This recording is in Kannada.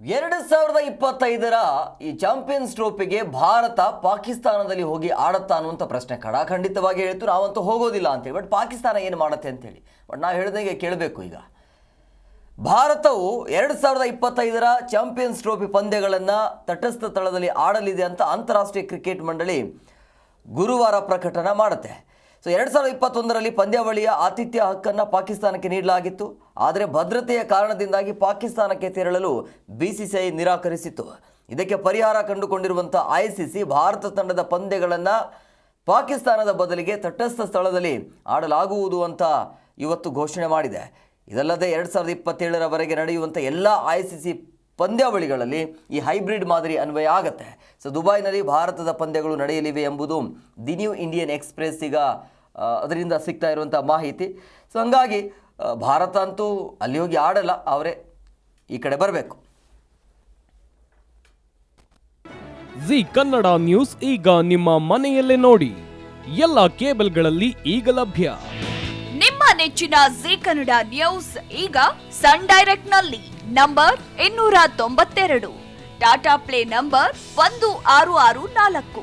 ಎರಡು ಸಾವಿರದ ಇಪ್ಪತ್ತೈದರ ಈ ಚಾಂಪಿಯನ್ಸ್ ಟ್ರೋಫಿಗೆ ಭಾರತ ಪಾಕಿಸ್ತಾನದಲ್ಲಿ ಹೋಗಿ ಆಡತ್ತಾ ಅನ್ನುವಂಥ ಪ್ರಶ್ನೆ ಖಡಾಖಂಡಿತವಾಗಿ ಹೇಳ್ತು ನಾವಂತೂ ಹೋಗೋದಿಲ್ಲ ಅಂತೇಳಿ. ಬಟ್ ಪಾಕಿಸ್ತಾನ ಏನು ಮಾಡುತ್ತೆ ಅಂತೇಳಿ. ಬಟ್ ನಾವು ಹೇಳಿದಂಗೆ ಕೇಳಬೇಕು ಈಗ. ಭಾರತವು ಎರಡು ಸಾವಿರದ ಇಪ್ಪತ್ತೈದರ ಚಾಂಪಿಯನ್ಸ್ ಟ್ರೋಫಿ ಪಂದ್ಯಗಳನ್ನು ತಟಸ್ಥ ತಳದಲ್ಲಿ ಆಡಲಿದೆ ಅಂತ ಅಂತಾರಾಷ್ಟ್ರೀಯ ಕ್ರಿಕೆಟ್ ಮಂಡಳಿ ಗುರುವಾರ ಪ್ರಕಟಣೆ ಮಾಡುತ್ತೆ. ಸೊ ಎರಡು ಸಾವಿರದ ಇಪ್ಪತ್ತೊಂದರಲ್ಲಿ ಪಂದ್ಯಾವಳಿಯ ಆತಿಥ್ಯ ಹಕ್ಕನ್ನು ಪಾಕಿಸ್ತಾನಕ್ಕೆ ನೀಡಲಾಗಿತ್ತು. ಆದರೆ ಭದ್ರತೆಯ ಕಾರಣದಿಂದಾಗಿ ಪಾಕಿಸ್ತಾನಕ್ಕೆ ತೆರಳಲು ಬಿ ಸಿ ಸಿ ಐ ನಿರಾಕರಿಸಿತ್ತು. ಇದಕ್ಕೆ ಪರಿಹಾರ ಕಂಡುಕೊಂಡಿರುವಂಥ ಐ ಸಿ ಸಿ ಭಾರತ ತಂಡದ ಪಂದ್ಯಗಳನ್ನು ಪಾಕಿಸ್ತಾನದ ಬದಲಿಗೆ ತಟಸ್ಥ ಸ್ಥಳದಲ್ಲಿ ಆಡಲಾಗುವುದು ಅಂತ ಇವತ್ತು ಘೋಷಣೆ ಮಾಡಿದೆ. ಇದಲ್ಲದೆ ಎರಡು ಸಾವಿರದ ಇಪ್ಪತ್ತೇಳರವರೆಗೆ ನಡೆಯುವಂಥ ಎಲ್ಲ ಐ ಸಿ ಸಿ ಪಂದ್ಯಾವಳಿಗಳಲ್ಲಿ ಈ ಹೈಬ್ರಿಡ್ ಮಾದರಿ ಅನ್ವಯ ಆಗುತ್ತೆ. ಸೊ ದುಬೈನಲ್ಲಿ ಭಾರತದ ಪಂದ್ಯಗಳು ನಡೆಯಲಿವೆ ಎಂಬುದು ದಿ ನ್ಯೂ ಇಂಡಿಯನ್ ಎಕ್ಸ್ಪ್ರೆಸ್ ಈಗ ಅದರಿಂದ ಸಿಗ್ತಾ ಇರುವಂಥ ಮಾಹಿತಿ. ಸೊ ಹಂಗಾಗಿ ಭಾರತ ಅಂತೂ ಅಲ್ಲಿ ಹೋಗಿ ಆಡಲ್ಲ ಅವರೇ ಈ ಕಡೆ ಬರಬೇಕು. ಜಿ ಕನ್ನಡ ನ್ಯೂಸ್ ಈಗ ನಿಮ್ಮ ಮನೆಯಲ್ಲೇ ನೋಡಿ. ಎಲ್ಲ ಕೇಬಲ್ಗಳಲ್ಲಿ ಈಗ ಲಭ್ಯ. ನಿಮ್ಮ ನೆಚ್ಚಿನ ಜಿ ಕನ್ನಡ ನ್ಯೂಸ್ ಈಗ ಸನ್ ಡೈರೆಕ್ಟ್ನಲ್ಲಿ ನಂಬರ್ ಇನ್ನೂರ ತೊಂಬತ್ತೆರಡು. ಟಾಟಾ ಪ್ಲೇ ನಂಬರ್ ಒಂದು ಆರು ಆರು ನಾಲ್ಕು.